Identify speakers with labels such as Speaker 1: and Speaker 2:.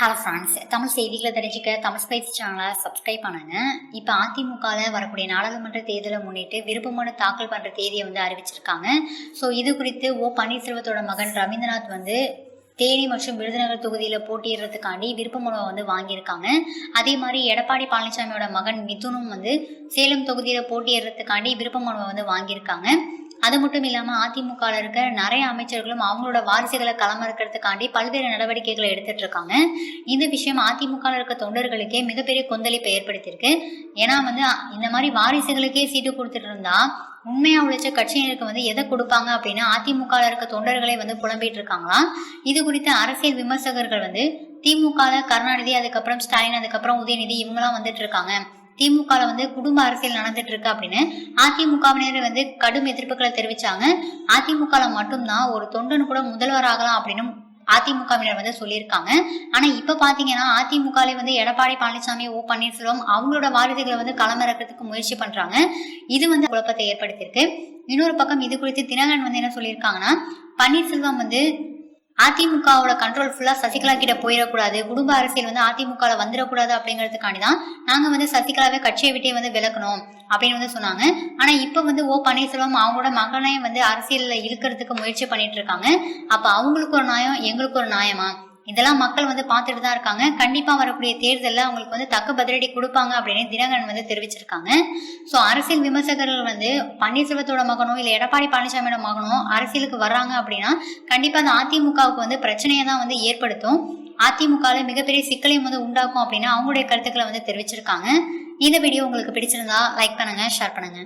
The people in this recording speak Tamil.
Speaker 1: ஹலோ ஃப்ரெண்ட்ஸ் தமிழ் செய்திகளை தெரிஞ்சுக்க தமிழ் ஸ்பைஸ் சேனலை சப்ஸ்கிரைப் பண்ணுங்க. இப்போ அதிமுகவில் வரக்கூடிய நாடாளுமன்ற தேர்தலை முன்னிட்டு விருப்பமனு தாக்கல் பண்ணுற தேதியை வந்து அறிவிச்சிருக்காங்க. ஸோ இது குறித்து ஓ பன்னீர்செல்வத்தோட மகன் ரவீந்திரநாத் வந்து தேனி மற்றும் விருதுநகர் தொகுதியில் போட்டியிடுறதுக்காண்டி விருப்ப மனுவை வந்து வாங்கியிருக்காங்க. அதே மாதிரி எடப்பாடி பழனிசாமியோட மகன் மிதுனும் வந்து சேலம் தொகுதியில் போட்டியிடுறதுக்காண்டி விருப்ப மனுவை வந்து வாங்கியிருக்காங்க. அது மட்டும் இல்லாமல் அதிமுகவில் இருக்க நிறைய அமைச்சர்களும் அவங்களோட வாரிசுகளை களமிறக்கிறதுக்காண்டி பல்வேறு நடவடிக்கைகளை எடுத்துட்டு இருக்காங்க. இந்த விஷயம் அதிமுகவில் இருக்க தொண்டர்களுக்கே மிகப்பெரிய கொந்தளிப்பை ஏற்படுத்தியிருக்கு. ஏன்னா வந்து இந்த மாதிரி வாரிசுகளுக்கே சீட்டு கொடுத்துட்டு இருந்தா உண்மையா உழைச்ச கட்சியினருக்கு வந்து எதை கொடுப்பாங்க அப்படின்னா அதிமுகவில் இருக்க தொண்டர்களே வந்து புலம்பிட்டு இருக்காங்களாம் இது குறித்த அரசியல் விமர்சகர்கள் வந்து திமுகவில் கருணாநிதி அதுக்கப்புறம் ஸ்டாலின் அதுக்கப்புறம் உதயநிதி இவங்கெல்லாம் வந்துட்டு இருக்காங்க. திமுகவில் வந்து குடும்ப அரசியல் நடந்துட்டு இருக்கு அப்படின்னு அதிமுகவினர் வந்து கடும் எதிர்ப்புகளை தெரிவிச்சாங்க. அதிமுகவில் மட்டும்தான் ஒரு தொண்டன் கூட முதல்வர் ஆகலாம் அப்படின்னு அதிமுகவினர் வந்து சொல்லியிருக்காங்க. ஆனா இப்ப பாத்தீங்கன்னா அதிமுகலே வந்து எடப்பாடி பழனிசாமி ஓ பன்னீர்செல்வம் அவங்களோட வாரிசுகளை வந்து களமிறக்கிறதுக்கு முயற்சி பண்றாங்க. இது வந்து குழப்பத்தை ஏற்படுத்தியிருக்கு. இன்னொரு பக்கம் இது குறித்து தினகரன் வந்து என்ன சொல்லியிருக்காங்கன்னா பன்னீர்செல்வம் வந்து அதிமுகவோட கண்ட்ரோல் ஃபுல்லாக சசிகலா கிட்ட போயிடக்கூடாது. குடும்ப அரசியல் வந்து அதிமுகவில் வந்துடக்கூடாது அப்படிங்கிறதுக்காண்டி தான் நாங்கள் வந்து சசிகலாவே கட்சியை விட்டே வந்து விலக்கணும் அப்படின்னு வந்து சொன்னாங்க. ஆனால் இப்போ வந்து ஓ பன்னீர்செல்வம் அவங்களோட மகனையும் வந்து அரசியலில் இழுக்கிறதுக்கு முயற்சி பண்ணிட்டு இருக்காங்க. அப்போ அவங்களுக்கு ஒரு நியாயம் எங்களுக்கு ஒரு நியாயமா? இதெல்லாம் மக்கள் வந்து பார்த்துட்டு தான் இருக்காங்க. கண்டிப்பாக வரக்கூடிய தேர்தலில் அவங்களுக்கு வந்து தக்க பதிலடி கொடுப்பாங்க அப்படின்னு தினகரன் வந்து தெரிவிச்சிருக்காங்க. ஸோ அரசியல் விமர்சகர்கள் வந்து பன்னீர்செல்வத்தோட மகனோ இல்லை எடப்பாடி பழனிசாமியோட மகனோ அரசியலுக்கு வர்றாங்க அப்படின்னா கண்டிப்பாக அந்த அதிமுகவுக்கு வந்து பிரச்சனையை தான் வந்து ஏற்படுத்தும். அதிமுகவில் மிகப்பெரிய சிக்கலையும் வந்து உண்டாக்கும் அப்படின்னு அவங்களுடைய கருத்துக்களை வந்து தெரிவிச்சிருக்காங்க. இந்த வீடியோ உங்களுக்கு பிடிச்சிருந்தா லைக் பண்ணுங்க ஷேர் பண்ணுங்க.